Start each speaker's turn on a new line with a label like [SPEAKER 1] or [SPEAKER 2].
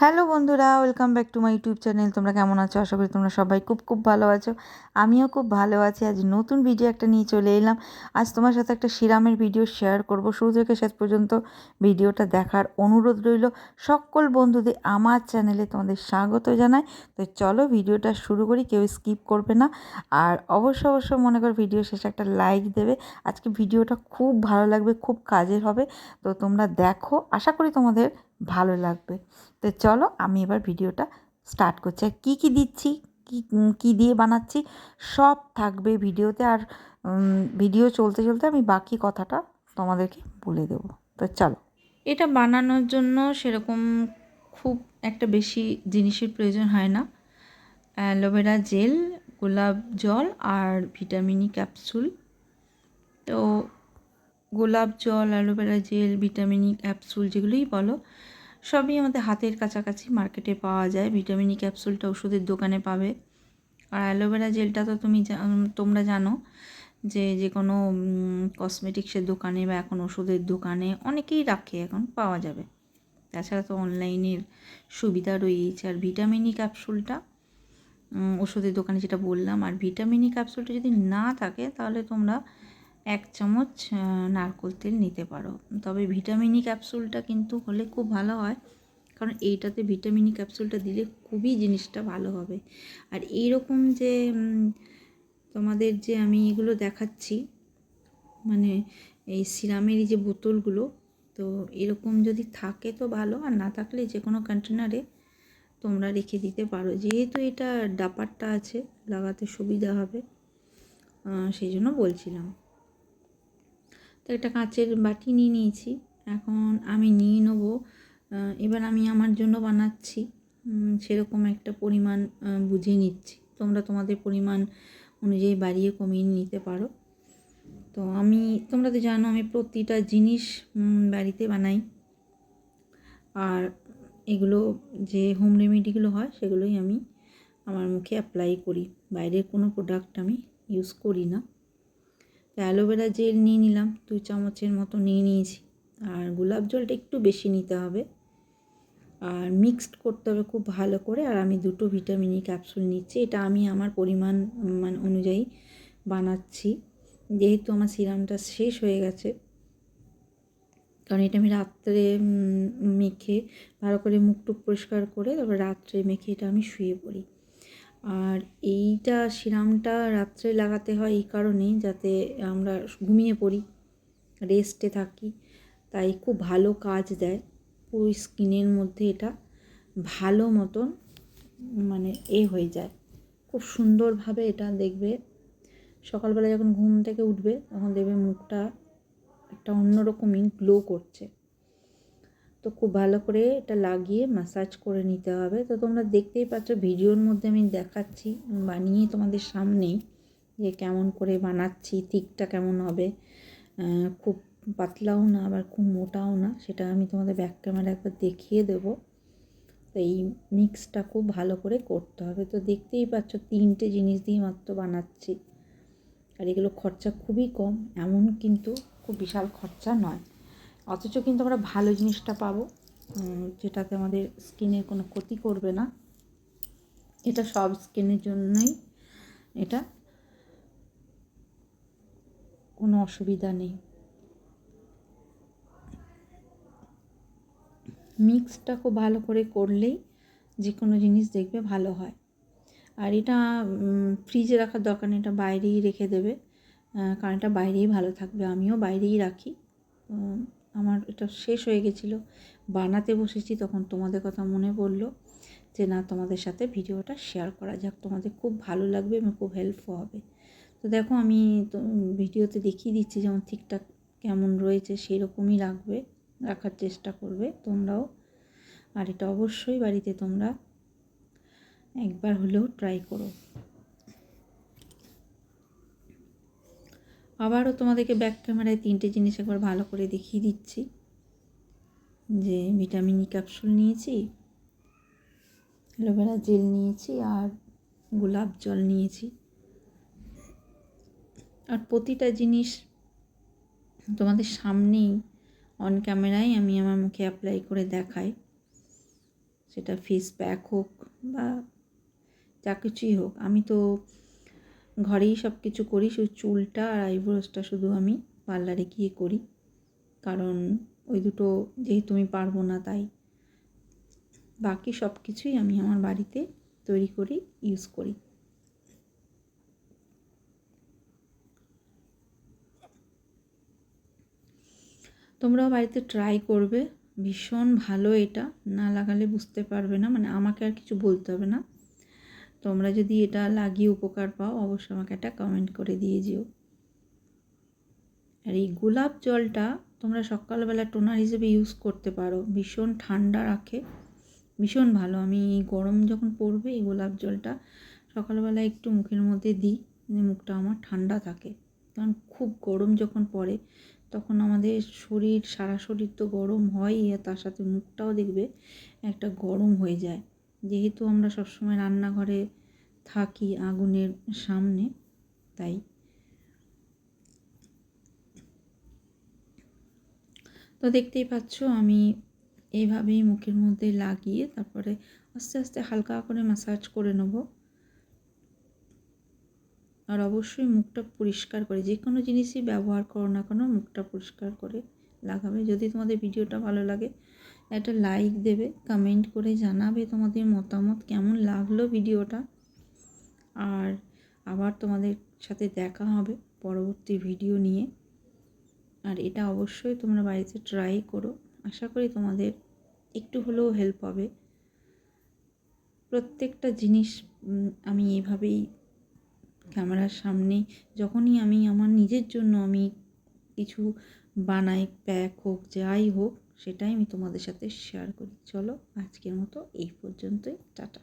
[SPEAKER 1] Hello বন্ধুরা, welcome back to my YouTube channel. তোমরা কেমন আছো? আশা করি তোমরা সবাই খুব খুব ভালো আছো। আমিও খুব ভালো আছি। আজ নতুন ভিডিও একটা নিয়ে চলে এলাম। আজ তোমার সাথে একটা সিরামের ভিডিও শেয়ার করব। শুরু থেকে শেষ পর্যন্ত ভিডিওটা দেখার অনুরোধ রইল। সকল বন্ধুদের আমার চ্যানেলে তোমাদের স্বাগত জানাই। তো চলো ভিডিওটা শুরু করি, কেউ স্কিপ করবে না। আর অবশ্য অবশ্য মনে করো ভিডিও শেষে একটা লাইক দেবে। আজকে ভিডিওটা খুব ভালো লাগবে, খুব কাজের হবে। তো তোমরা দেখো, আশা করি তোমাদের ভালো লাগবে। তো চলো আমি এবার ভিডিওটা স্টার্ট করছি। আর কী কী দিচ্ছি, কী কী দিয়ে বানাচ্ছি, সব থাকবে ভিডিওতে। আর ভিডিও চলতে চলতে আমি বাকি কথাটা তোমাদেরকে বলে দেবো। তো চলো। এটা বানানোর জন্য সেরকম খুব একটা বেশি জিনিসের প্রয়োজন হয় না। অ্যালোভেরা জেল, গোলাপ জল আর ভিটামিনি ক্যাপসুল। তো গোলাপ জল, aloe vera gel, vitamin E capsule যেগুলোই বলো, সবই আমাদের হাতের কাছাকাছি মার্কেটে পাওয়া যায়। ভিটামিনি ক্যাপসুলটা ওষুধের দোকানে পাবে। আর অ্যালোভেরা জেলটা তো তুমি তোমরা জানো যে যে কোনো কসমেটিক্সের দোকানে বা এখন ওষুধের দোকানে অনেকেই রাখে, এখন পাওয়া যাবে। তাছাড়া তো অনলাইনের সুবিধা রয়েছে আর ভিটামিনি ক্যাপসুলটা ওষুধের দোকানে যেটা বললাম, আর ভিটামিনি ক্যাপসুলটা যদি না থাকে তাহলে তোমরা এক চামচ নারকোল তেল নিতে পারো। তবে ভিটামিনি ক্যাপসুলটা কিন্তু হলে খুব ভালো হয়, কারণ এইটাতে ভিটামিনি ক্যাপসুলটা দিলে খুবই জিনিসটা ভালো হবে। আর এইরকম যে তোমাদের যে আমি এগুলো দেখাচ্ছি মানে এই সিরামেরই যে বোতলগুলো, তো এরকম যদি থাকে তো ভালো, আর না থাকলে যে কোনো কন্টেনারে তোমরা রেখে দিতে পারো। যেহেতু এটা ডাপারটা আছে, লাগাতে সুবিধা হবে সেই জন্য বলছিলাম। তো একটা কাঁচের বাটি নিয়ে নিয়েছি। এখন আমি নিয়ে নেব। এবার আমি আমার জন্য বানাচ্ছি। সেরকম একটা পরিমাণ বুঝে নিচ্ছি। তোমরা তোমাদের পরিমাণ অনুযায়ী বাড়িয়ে কমিয়ে নিতে পারো। তো আমি, তোমরা তো জানো আমি প্রতিটা জিনিস বাড়িতে বানাই। আর এগুলো যে হোম রেমেডিগুলো হয়, সেগুলোই আমি আমার মুখে অ্যাপ্লাই করি। বাইরের কোনো প্রোডাক্ট আমি ইউজ করি না। অ্যালোভেরা জেল নিয়ে নিলাম দুই চামচের মতো নিয়ে নিয়েছি। আর গোলাপ জলটা একটু বেশি নিতে হবে। আর মিক্সড করতে হবে খুব ভালো করে। আর আমি দুটো ভিটামিনি ক্যাপসুল নিচ্ছি। এটা আমি আমার পরিমাণ মানে অনুযায়ী বানাচ্ছি। যেহেতু আমার সিরামটা শেষ হয়ে গেছে, কারণ এটা আমি রাত্রে মেখে ভালো করে মুখ টুক পরিষ্কার করে তারপর রাত্রে মেখে এটা আমি শুয়ে পড়ি। আর এইটা সিরামটা রাত্রে লাগাতে হয় এই কারণেই যাতে আমরা ঘুমিয়ে পড়ি, রেস্টে থাকি। তাই খুব ভালো কাজ দেয় পুরো স্কিনের মধ্যে এটা। ভালো মতন মানে এ হয়ে যায়। খুব সুন্দরভাবে এটা দেখবে। সকালবেলা যখন ঘুম থেকে উঠবে, তখন দেখবে মুখটা একটা অন্যরকমই গ্লো করছে। তো খুব ভালো করে এটা লাগিয়ে ম্যাসাজ করে নিতে হবে। তো তোমরা দেখতেই পাচ্ছ ভিডিওর মধ্যে আমি দেখাচ্ছি, বানিয়ে তোমাদের সামনেই যে কেমন করে বানাচ্ছি থিকটা কেমন হবে। খুব পাতলাও না, আবার খুব মোটাও না, সেটা আমি তোমাদের ব্যাক ক্যামেরা একবার দেখিয়ে দেবো। তো এই মিক্সটা খুব ভালো করে করতে হবে। তো দেখতেই পাচ্ছ তিনটে জিনিস দিয়ে মাত্র বানাচ্ছি। আর এগুলো খরচা খুবই কম, এমন কিন্তু খুব বিশাল খরচা নয়। অথচ কিন্তু আমরা ভালো জিনিসটা পাবো। যেটাতে আমাদের স্কিনের কোনো ক্ষতি করবে না। এটা সব স্কিনের জন্যই এটা। কোনো অসুবিধা নেই। মিক্সটা খুব ভালো করে করলেই যে কোনো জিনিস দেখবে ভালো হয়। আর এটা ফ্রিজে রাখার দরকার নেই, এটা বাইরেই রেখে দেবে। কারণ এটা বাইরেই ভালো থাকবে, আমিও বাইরেই রাখি। আমার এটা শেষ হয়ে গেছিল। বানাতে বসেছি, তখন তোমাদের কথা মনে পড়ল যে, না, তোমাদের সাথে ভিডিওটা শেয়ার করা যাক। তোমাদের খুব ভালো লাগবে এবং খুব হেল্পফুল হবে। তো দেখো, আমি ভিডিওতে দেখিয়ে দিচ্ছি যেমন ঠিকঠাক কেমন রয়েছে সেই রকমই রাখবে, রাখার চেষ্টা করবে তোমরাও। আর এটা অবশ্যই বাড়িতে তোমরা একবার হলেও ট্রাই করো। আবারও তোমাদেরকে ব্যাক ক্যামেরায় তিনটে জিনিস একবার ভালো করে দেখিয়ে দিচ্ছি। যে ভিটামিন ই ক্যাপসুল নিয়েছি অ্যালোভেরা জেল নিয়েছি আর গোলাপ জল নিয়েছি। আর প্রতিটা জিনিস তোমাদের সামনেই অন ক্যামেরায় আমি আমার মুখে অ্যাপ্লাই করে দেখাই। সেটা ফেস প্যাক হোক বা যা কিছুই হোক। আমি তো ঘরেই সব কিছু করি, শুধু চুলটা আর আইব্রোসটা শুধু আমি পার্লারে গিয়ে করি। কারণ ওই দুটো যেহেতু আমি পারব না তাই। বাকি সব কিছুই আমি আমার বাড়িতে তৈরি করি ইউজ করি। তোমরাও বাড়িতে ট্রাই করবে। ভীষণ ভালো এটা। না লাগালে বুঝতে পারবে না। মানে আমাকে আর কিছু বলতে হবে না। তোমরা যদি এটা লাগিয়ে উপকার পাও, অবশ্যই আমাকে একটা কমেন্ট করে দিয়ে যেও। আর এই গোলাপ জলটা তোমরা সকালবেলা টোনার হিসেবে ইউজ করতে পারো। ভীষণ ঠান্ডা রাখে। ভীষণ ভালো। আমি গরম যখন পড়বে, এই গোলাপ জলটা সকালবেলা একটু মুখের মধ্যে দিই মুখটা আমার ঠান্ডা থাকে। কারণ খুব গরম যখন পড়ে, তখন আমাদের শরীর, সারা শরীর তো গরম হয়ই তার সাথে মুখটাও দেখবে একটা গরম হয়ে যায়। যেহেতু আমরা সবসময় রান্নাঘরে থাকি আগুনের সামনে, তাই তো দেখতেই পাচ্ছ আমি এইভাবেই মুখের মধ্যে লাগিয়ে তারপরে আস্তে আস্তে হালকা করে ম্যাসাজ করে নেব। আর অবশ্যই মুখটা পরিষ্কার করে, যে কোনো জিনিসই ব্যবহার করো না কেন মুখটা পরিষ্কার করে লাগাবে। যদি তোমাদের ভিডিওটা ভালো লাগে একটা লাইক দেবে কমেন্ট করে জানাবে তোমাদের মতামত, কেমন লাগল ভিডিওটা? আর আবার তোমাদের সাথে দেখা হবে পরবর্তী ভিডিও নিয়ে। আর এটা অবশ্যই তোমরা বাড়িতে ট্রাই করো। আশা করি তোমাদের একটু হলেও হেল্প হবে। প্রত্যেকটা জিনিস আমি এভাবেই ক্যামেরার সামনে, যখনই আমি আমার নিজের জন্য আমি কিছু বানাই প্যাক হোক, যাই হোক সেটাই আমি তোমাদের সাথে শেয়ার করি। চলো আজকের মতো এই পর্যন্তই টাটা।